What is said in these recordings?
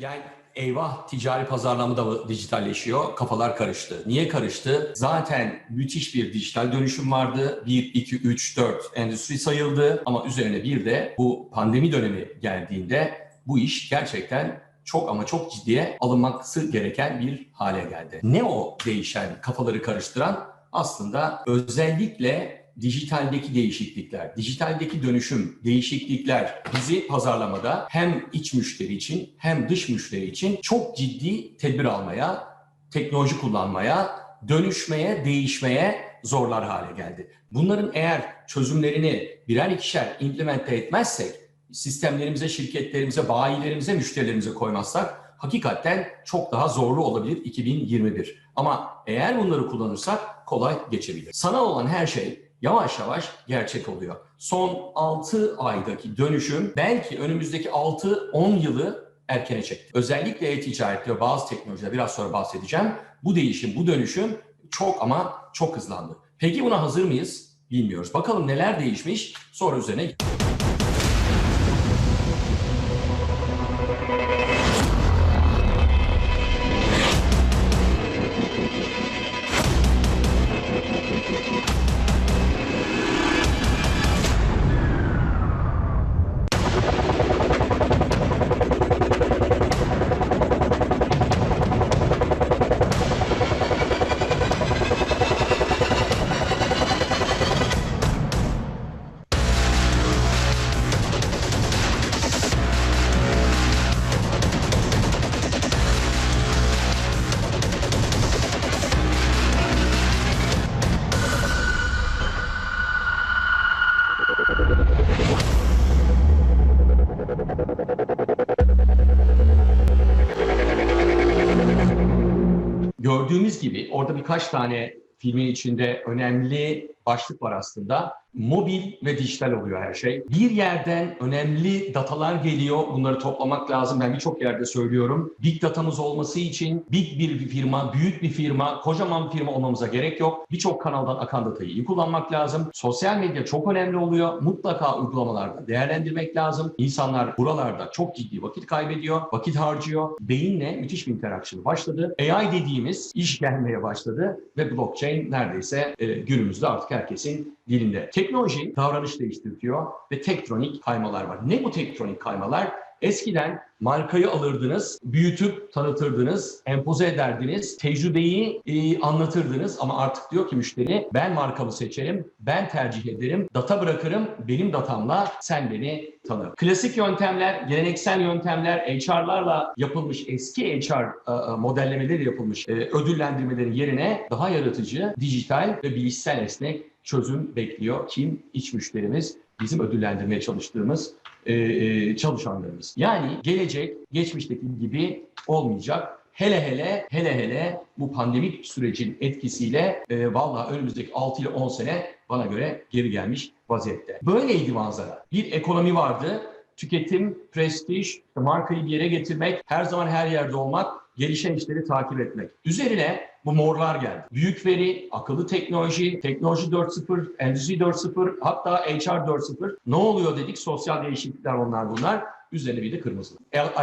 Yani eyvah ticari pazarlama da dijitalleşiyor. Kafalar karıştı. Niye karıştı? Zaten müthiş bir dijital dönüşüm vardı. 1, 2, 3, 4 endüstri sayıldı. Ama üzerine bir de bu pandemi dönemi geldiğinde bu iş gerçekten çok ama çok ciddiye alınması gereken bir hale geldi. Ne o değişen, kafaları karıştıran? Aslında özellikle dijitaldeki değişiklikler, dijitaldeki dönüşüm, değişiklikler bizi pazarlamada hem iç müşteri için hem dış müşteri için çok ciddi tedbir almaya, teknoloji kullanmaya, dönüşmeye, değişmeye zorlar hale geldi. Bunların eğer çözümlerini birer ikişer implemente etmezsek, sistemlerimize, şirketlerimize, bayilerimize, müşterilerimize koymazsak hakikaten çok daha zorlu olabilir 2021. Ama eğer bunları kullanırsak kolay geçebilir. Sanal olan her şey yavaş yavaş gerçek oluyor. Son 6 aydaki dönüşüm belki önümüzdeki 6-10 yılı erkene çekti. Özellikle e-ticarette ve bazı teknolojiler biraz sonra bahsedeceğim. Bu değişim, bu dönüşüm çok ama çok hızlandı. Peki buna hazır mıyız? Bilmiyoruz. Bakalım neler değişmiş sonra üzerine Gördüğümüz gibi orada birkaç tane filmin içinde önemli başlık var aslında. Mobil ve dijital oluyor her şey. Bir yerden önemli datalar geliyor. Bunları toplamak lazım. Ben birçok yerde söylüyorum. Big datamız olması için big bir firma, büyük bir firma, kocaman bir firma olmamıza gerek yok. Birçok kanaldan akan datayı iyi kullanmak lazım. Sosyal medya çok önemli oluyor. Mutlaka uygulamalarda değerlendirmek lazım. İnsanlar buralarda çok ciddi vakit kaybediyor, vakit harcıyor. Beyinle müthiş bir interaction başladı. AI dediğimiz iş gelmeye başladı ve blockchain neredeyse e, günümüzde artık herkesin dilinde. Teknoloji davranış değiştiriyor ve tektronik kaymalar var. Ne bu tektronik kaymalar? Eskiden markayı alırdınız, büyütüp tanıtırdınız, empoze ederdiniz, tecrübeyi e, anlatırdınız ama artık diyor ki müşteri ben markamı seçerim, ben tercih ederim, data bırakırım, benim datamla sen beni tanı. Klasik yöntemler, geleneksel yöntemler, HR'larla yapılmış eski HR e, modellemeleri yapılmış e, ödüllendirmelerin yerine daha yaratıcı, dijital ve bilişsel esnek çözüm bekliyor. Kim? İç müşterimiz, bizim ödüllendirmeye çalıştığımız e, e, çalışanlarımız. Yani gelecek geçmişteki gibi olmayacak. Hele hele hele hele bu pandemik sürecin etkisiyle e, vallahi önümüzdeki 6 ile 10 sene bana göre geri gelmiş vaziyette. Böyleydi manzara. Bir ekonomi vardı. Tüketim, prestij, markayı bir yere getirmek, her zaman her yerde olmak, gelişen işleri takip etmek. Üzerine bu morlar geldi. Büyük veri, akıllı teknoloji, teknoloji 4.0, endüstri 4.0, hatta HR 4.0. Ne oluyor dedik? Sosyal değişiklikler onlar bunlar. Üzerine bir de kırmızı.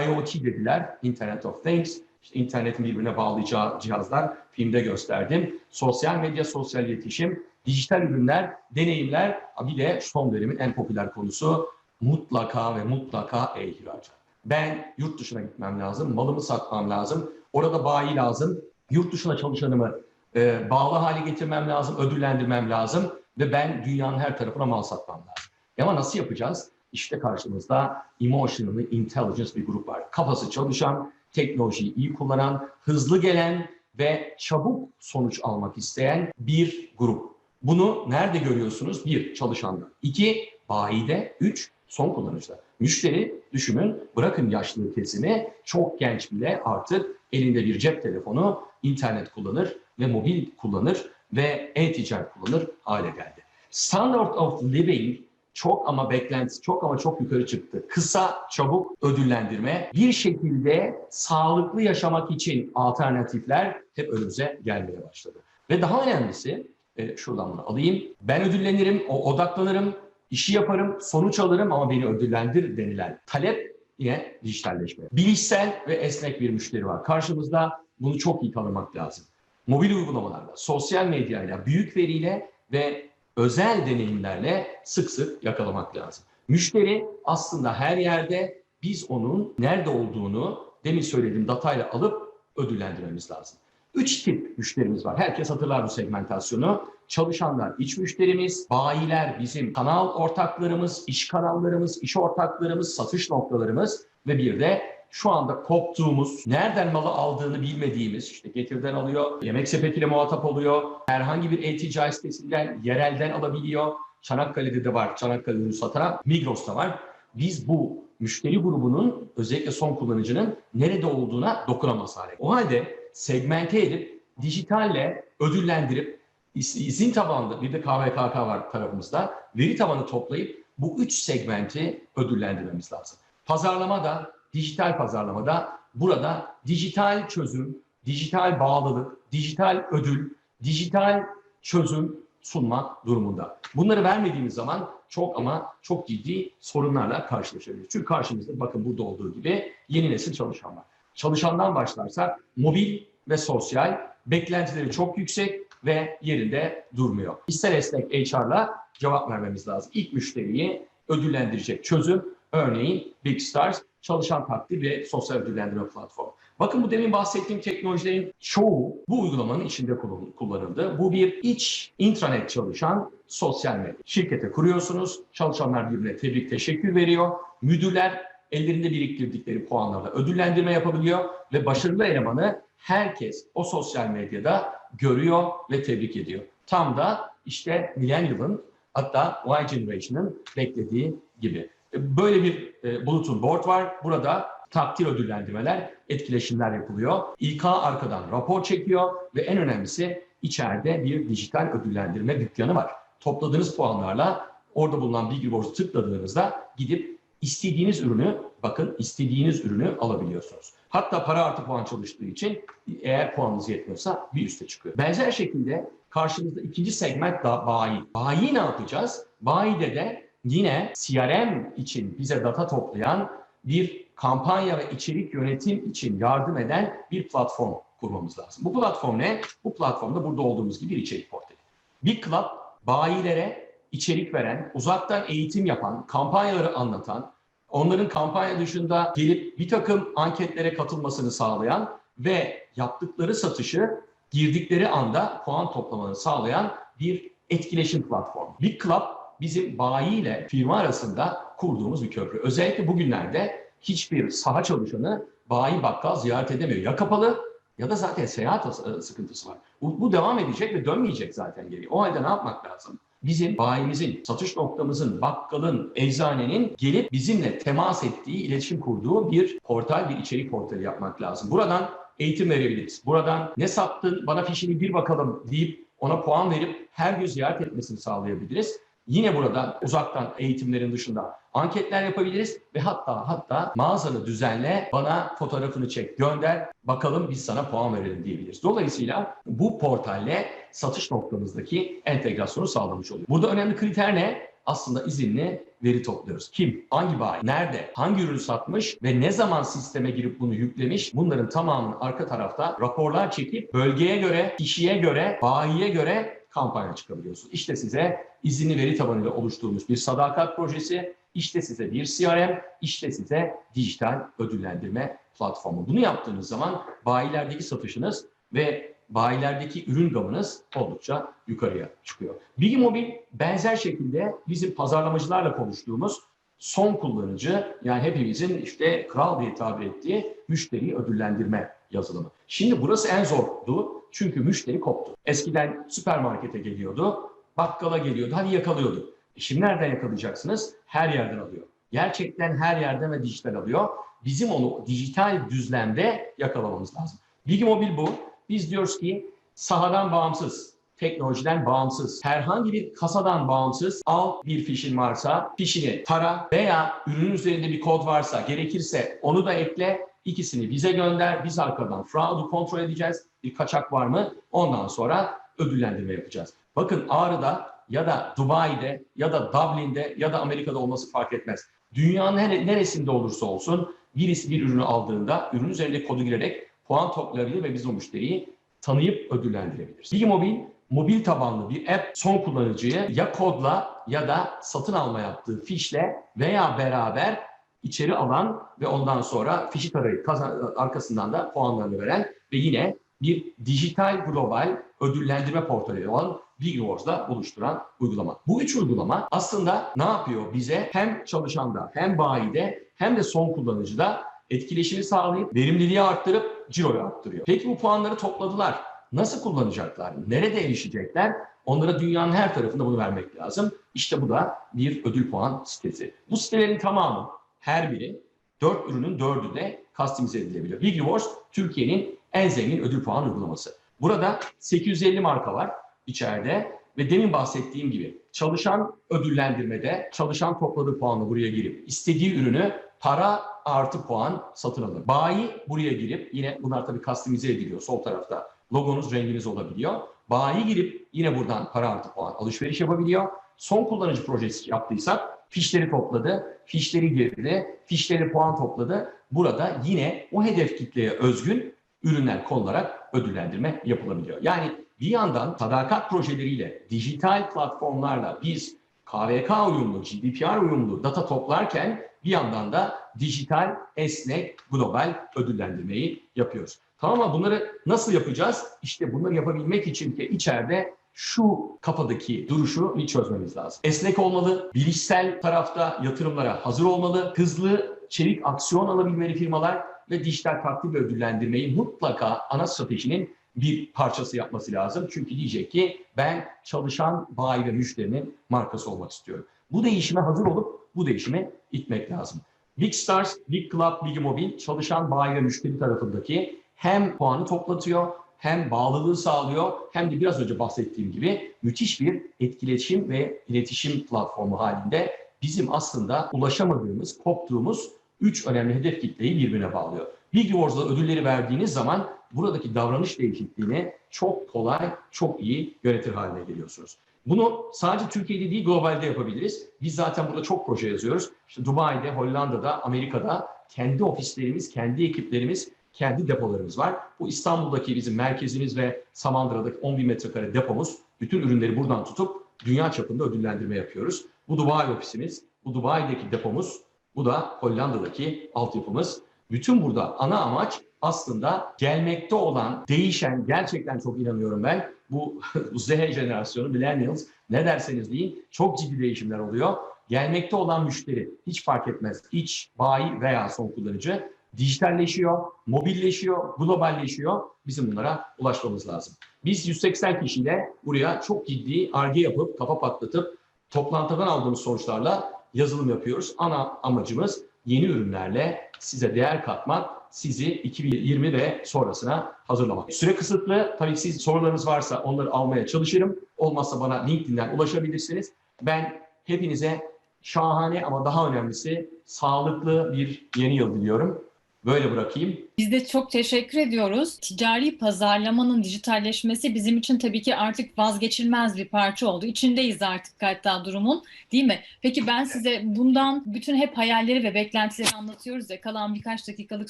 IoT dediler, Internet of Things. İşte internetin birbirine bağlayacağı cihazlar filmde gösterdim. Sosyal medya, sosyal iletişim, dijital ürünler, deneyimler. Bir de son dönemin en popüler konusu mutlaka ve mutlaka e-ihracat. Ben yurt dışına gitmem lazım, malımı satmam lazım, orada bayi lazım, yurt dışına çalışanımı e, bağlı hale getirmem lazım, ödüllendirmem lazım ve ben dünyanın her tarafına mal satmam lazım. E Ama nasıl yapacağız? İşte karşımızda emotional intelligence bir grup var. Kafası çalışan, teknolojiyi iyi kullanan, hızlı gelen ve çabuk sonuç almak isteyen bir grup. Bunu nerede görüyorsunuz? Bir, çalışanda. İki, bayide. Üç, son kullanıcıda. Müşteri düşünün bırakın yaşlı kesimi çok genç bile artık elinde bir cep telefonu, internet kullanır ve mobil kullanır ve e-ticaret kullanır hale geldi. Standard of living çok ama beklentisi çok ama çok yukarı çıktı. Kısa, çabuk ödüllendirme, bir şekilde sağlıklı yaşamak için alternatifler hep önümüze gelmeye başladı. Ve daha önemlisi, e, şuradan bunu alayım, ben ödüllenirim, o odaklanırım, işi yaparım, sonuç alırım ama beni ödüllendir denilen talep Yine dijitalleşme. Bilişsel ve esnek bir müşteri var. Karşımızda bunu çok iyi tanımak lazım. Mobil uygulamalarla, sosyal medyayla, büyük veriyle ve özel deneyimlerle sık sık yakalamak lazım. Müşteri aslında her yerde biz onun nerede olduğunu demin söylediğim datayla alıp ödüllendirmemiz lazım. Üç tip müşterimiz var. Herkes hatırlar bu segmentasyonu. Çalışanlar iç müşterimiz, bayiler bizim kanal ortaklarımız, iş kanallarımız, iş ortaklarımız, satış noktalarımız ve bir de şu anda koptuğumuz, nereden malı aldığını bilmediğimiz, işte Getir'den alıyor, yemek sepetiyle muhatap oluyor, herhangi bir e-ticaret sitesinden, yerelden alabiliyor. Çanakkale'de de var, Çanakkale ürünü satan, Migros'ta var. Biz bu müşteri grubunun, özellikle son kullanıcının nerede olduğuna dokunamaz hale. O halde segmente edip, dijitalle ödüllendirip, iz- izin tabanlı, bir de KVKK var tarafımızda, veri tabanı toplayıp bu üç segmenti ödüllendirmemiz lazım. Pazarlamada, dijital pazarlamada burada dijital çözüm, dijital bağlılık, dijital ödül, dijital çözüm sunmak durumunda. Bunları vermediğimiz zaman çok ama çok ciddi sorunlarla karşılaşabiliriz. Çünkü karşımızda bakın burada olduğu gibi yeni nesil çalışan. Çalışandan başlarsak mobil ve sosyal beklentileri çok yüksek ve yerinde durmuyor. İster esnek HR'la cevap vermemiz lazım. İlk müşteriyi ödüllendirecek çözüm örneğin Big Stars çalışan takdir ve sosyal ödüllendirme platformu. Bakın bu demin bahsettiğim teknolojilerin çoğu bu uygulamanın içinde kullan- kullanıldı. Bu bir iç intranet çalışan sosyal medya. Şirkete kuruyorsunuz, çalışanlar birbirine tebrik, teşekkür veriyor. Müdürler ellerinde biriktirdikleri puanlarla ödüllendirme yapabiliyor ve başarılı elemanı herkes o sosyal medyada görüyor ve tebrik ediyor. Tam da işte Millennial'ın hatta Y Generation'ın beklediği gibi. E, Böyle bir e, bulletin board var. Burada takdir ödüllendirmeler, etkileşimler yapılıyor. İK arkadan rapor çekiyor ve en önemlisi içeride bir dijital ödüllendirme dükkanı var. Topladığınız puanlarla orada bulunan bilgi boards'u tıkladığınızda gidip istediğiniz ürünü, bakın istediğiniz ürünü alabiliyorsunuz. Hatta para artı puan çalıştığı için eğer puanınız yetmiyorsa bir üste çıkıyor. Benzer şekilde karşımızda ikinci segment da bayi. Bayi ne yapacağız? Bayide de yine CRM için bize data toplayan bir kampanya ve içerik yönetim için yardım eden bir platform kurmamız lazım. Bu platform ne? Bu platformda burada olduğumuz gibi bir içerik portali. Big Club bayilere içerik veren, uzaktan eğitim yapan, kampanyaları anlatan, onların kampanya dışında gelip bir takım anketlere katılmasını sağlayan ve yaptıkları satışı girdikleri anda puan toplamanı sağlayan bir etkileşim platformu. Big Club bizim bayi ile firma arasında kurduğumuz bir köprü. Özellikle bugünlerde hiçbir saha çalışanı bayi bakkal ziyaret edemiyor. Ya kapalı ya da zaten seyahat e, sıkıntısı var. Bu, bu devam edecek ve dönmeyecek zaten geri. O halde ne yapmak lazım? Bizim bayimizin, satış noktamızın, bakkalın, eczanenin gelip bizimle temas ettiği, iletişim kurduğu bir portal, bir içerik portali yapmak lazım. Buradan eğitim verebiliriz. Buradan ne sattın, bana fişini bir bakalım deyip ona puan verip her gün ziyaret etmesini sağlayabiliriz. Yine buradan uzaktan eğitimlerin dışında anketler yapabiliriz ve hatta hatta mağazanı düzenle bana fotoğrafını çek gönder bakalım biz sana puan verelim diyebiliriz. Dolayısıyla bu portalle satış noktamızdaki entegrasyonu sağlamış oluyor. Burada önemli kriter ne? Aslında izinli veri topluyoruz. Kim, hangi bayi, nerede, hangi ürünü satmış ve ne zaman sisteme girip bunu yüklemiş bunların tamamını arka tarafta raporlar çekip bölgeye göre, kişiye göre, bayiye göre kampanya çıkabiliyorsunuz. İşte size izinli veri tabanıyla oluşturulmuş bir sadakat projesi, işte size bir CRM, işte size dijital ödüllendirme platformu. Bunu yaptığınız zaman bayilerdeki satışınız ve bayilerdeki ürün gamınız oldukça yukarıya çıkıyor. Bilgi Mobil benzer şekilde bizim pazarlamacılarla konuştuğumuz son kullanıcı yani hepimizin işte kral diye tabir ettiği müşteriyi ödüllendirme yazılımı. Şimdi burası en zordu çünkü müşteri koptu. Eskiden süpermarkete geliyordu, bakkala geliyordu, hadi yakalıyordu. E şimdi nereden yakalayacaksınız? Her yerden alıyor. Gerçekten her yerden ve dijital alıyor. Bizim onu dijital düzlemde yakalamamız lazım. Bilgi Mobil bu. Biz diyoruz ki sahadan bağımsız, teknolojiden bağımsız, herhangi bir kasadan bağımsız al bir fişin varsa fişini tara veya ürünün üzerinde bir kod varsa gerekirse onu da ekle ikisini bize gönder. Biz arkadan fraud'u kontrol edeceğiz. Bir kaçak var mı? Ondan sonra ödüllendirme yapacağız. Bakın Ağrı'da ya da Dubai'de ya da Dublin'de ya da Amerika'da olması fark etmez. Dünyanın nere- neresinde olursa olsun birisi bir ürünü aldığında ürün üzerinde kodu girerek puan toplayabilir ve biz o müşteriyi tanıyıp ödüllendirebiliriz. Bilgimobil mobil tabanlı bir app son kullanıcıyı ya kodla ya da satın alma yaptığı fişle veya beraber içeri alan ve ondan sonra fişi tarayıp arkasından da puanlarını veren ve yine bir dijital global ödüllendirme portali olan Bigrewards'la buluşturan uygulama. Bu üç uygulama aslında ne yapıyor? Bize hem çalışanda hem bayide hem de son kullanıcıda etkileşimi sağlayıp verimliliği arttırıp ciroyu arttırıyor. Peki bu puanları topladılar. Nasıl kullanacaklar? Nerede erişecekler? Onlara dünyanın her tarafında bunu vermek lazım. İşte bu da bir ödül puan sitesi. Bu sitelerin tamamı her biri dört ürünün dördü de customize edilebiliyor. Big Rewards Türkiye'nin en zengin ödül puan uygulaması. Burada 850 marka var içeride ve demin bahsettiğim gibi çalışan ödüllendirmede çalışan topladığı puanla buraya girip istediği ürünü para artı puan satın alır. Bayi buraya girip yine bunlar tabii customize ediliyor sol tarafta logonuz renginiz olabiliyor. Bayi girip yine buradan para artı puan alışveriş yapabiliyor. Son kullanıcı projesi yaptıysak fişleri topladı, fişleri girdi, fişleri puan topladı. Burada yine o hedef kitleye özgün ürünler konularak ödüllendirme yapılabiliyor. Yani bir yandan sadakat projeleriyle, dijital platformlarla biz KVK uyumlu, GDPR uyumlu data toplarken bir yandan da dijital, esnek, global ödüllendirmeyi yapıyoruz. Tamam ama bunları nasıl yapacağız? İşte bunları yapabilmek için de içeride şu kafadaki duruşu bir çözmemiz lazım. Esnek olmalı, bilişsel tarafta yatırımlara hazır olmalı, hızlı, çevik aksiyon alabilmeli firmalar ve dijital takdir ve ödüllendirmeyi mutlaka ana stratejinin bir parçası yapması lazım. Çünkü diyecek ki ben çalışan bayi ve müşterinin markası olmak istiyorum. Bu değişime hazır olup bu değişime itmek lazım. Big Stars, Big Club, Big Mobil çalışan bayi ve müşteri tarafındaki hem puanı toplatıyor hem bağlılığı sağlıyor hem de biraz önce bahsettiğim gibi müthiş bir etkileşim ve iletişim platformu halinde bizim aslında ulaşamadığımız, koptuğumuz üç önemli hedef kitleyi birbirine bağlıyor. Big Rewards'da ödülleri verdiğiniz zaman buradaki davranış değişikliğini çok kolay, çok iyi yönetir haline geliyorsunuz. Bunu sadece Türkiye'de değil globalde yapabiliriz. Biz zaten burada çok proje yazıyoruz. İşte Dubai'de, Hollanda'da, Amerika'da kendi ofislerimiz, kendi ekiplerimiz, kendi depolarımız var. Bu İstanbul'daki bizim merkezimiz ve Samandıra'daki 10 bin metrekare depomuz. Bütün ürünleri buradan tutup dünya çapında ödüllendirme yapıyoruz. Bu Dubai ofisimiz, bu Dubai'deki depomuz, bu da Hollanda'daki altyapımız. Bütün burada ana amaç aslında gelmekte olan, değişen, gerçekten çok inanıyorum ben. Bu, bu Z jenerasyonu, millennials ne derseniz deyin çok ciddi değişimler oluyor. Gelmekte olan müşteri hiç fark etmez. iç, bayi veya son kullanıcı dijitalleşiyor, mobilleşiyor, globalleşiyor. Bizim bunlara ulaşmamız lazım. Biz 180 kişiyle buraya çok ciddi arge yapıp, kafa patlatıp toplantıdan aldığımız sonuçlarla yazılım yapıyoruz. Ana amacımız yeni ürünlerle size değer katmak, sizi 2020 ve sonrasına hazırlamak. Süre kısıtlı. Tabii siz sorularınız varsa onları almaya çalışırım. Olmazsa bana LinkedIn'den ulaşabilirsiniz. Ben hepinize şahane ama daha önemlisi sağlıklı bir yeni yıl diliyorum. Böyle bırakayım. Biz de çok teşekkür ediyoruz. Ticari pazarlamanın dijitalleşmesi bizim için tabii ki artık vazgeçilmez bir parça oldu. İçindeyiz artık hatta durumun değil mi? Peki ben size bundan bütün hep hayalleri ve beklentileri anlatıyoruz ya kalan birkaç dakikalık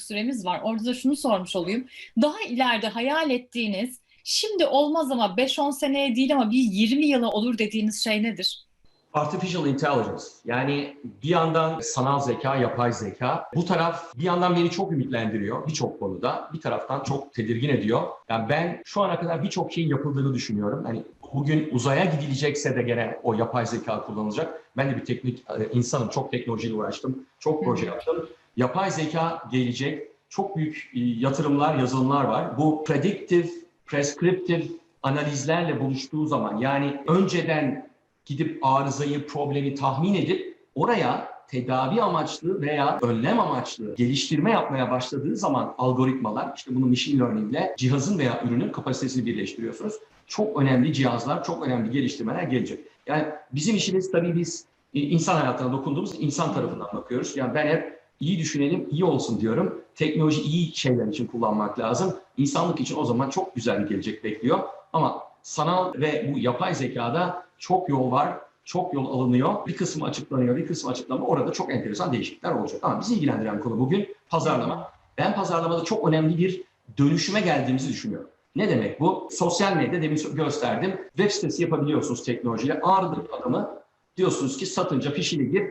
süremiz var. Orada da şunu sormuş olayım. Daha ileride hayal ettiğiniz şimdi olmaz ama 5-10 seneye değil ama bir 20 yıla olur dediğiniz şey nedir? Artificial Intelligence yani bir yandan sanal zeka, yapay zeka. Bu taraf bir yandan beni çok ümitlendiriyor birçok konuda. Bir taraftan çok tedirgin ediyor. Yani ben şu ana kadar birçok şeyin yapıldığını düşünüyorum. Hani bugün uzaya gidilecekse de gene o yapay zeka kullanılacak. Ben de bir teknik e, insanım. Çok teknolojiyle uğraştım. Çok proje yaptım. Yapay zeka gelecek. Çok büyük e, yatırımlar, yazılımlar var. Bu predictive, prescriptive analizlerle buluştuğu zaman yani önceden gidip arızayı, problemi tahmin edip oraya tedavi amaçlı veya önlem amaçlı geliştirme yapmaya başladığı zaman algoritmalar, işte bunu machine learning ile cihazın veya ürünün kapasitesini birleştiriyorsunuz. Çok önemli cihazlar, çok önemli geliştirmeler gelecek. Yani bizim işimiz tabii biz e, insan hayatına dokunduğumuz insan tarafından bakıyoruz. Yani ben hep iyi düşünelim, iyi olsun diyorum. Teknoloji iyi şeyler için kullanmak lazım. İnsanlık için o zaman çok güzel bir gelecek bekliyor. Ama sanal ve bu yapay zekada çok yol var, çok yol alınıyor. Bir kısmı açıklanıyor, bir kısmı açıklanmıyor. Orada çok enteresan değişiklikler olacak. Ama bizi ilgilendiren konu bugün pazarlama. Ben pazarlamada çok önemli bir dönüşüme geldiğimizi düşünüyorum. Ne demek bu? Sosyal medya demin gösterdim. Web sitesi yapabiliyorsunuz teknolojiyle. Ağırdır adamı. Diyorsunuz ki satınca fişini gir.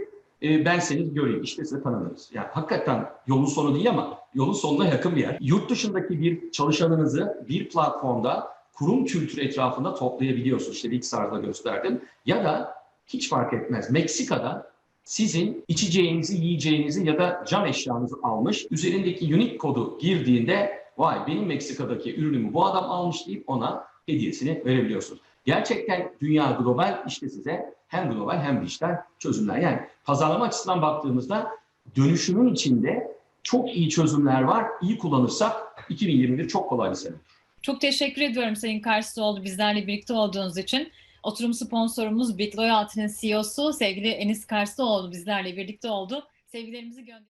e, ben seni göreyim. İşte size tanınırız. Yani hakikaten yolun sonu değil ama yolun sonuna yakın bir yer. Yurt dışındaki bir çalışanınızı bir platformda kurum kültürü etrafında toplayabiliyorsunuz. İşte Pixar'da gösterdim. Ya da hiç fark etmez. Meksika'da sizin içeceğinizi, yiyeceğinizi ya da cam eşyanızı almış, üzerindeki unique kodu girdiğinde vay benim Meksika'daki ürünümü bu adam almış deyip ona hediyesini verebiliyorsunuz. Gerçekten dünya global işte size hem global hem dijital çözümler. Yani pazarlama açısından baktığımızda dönüşümün içinde çok iyi çözümler var. İyi kullanırsak 2021 çok kolay bir sene. Çok teşekkür ediyorum Sayın Karşıoğlu bizlerle birlikte olduğunuz için. Oturum sponsorumuz Bit Loyalty'nin CEO'su sevgili Enis Karşıoğlu bizlerle birlikte oldu. Sevgilerimizi gönderiyoruz.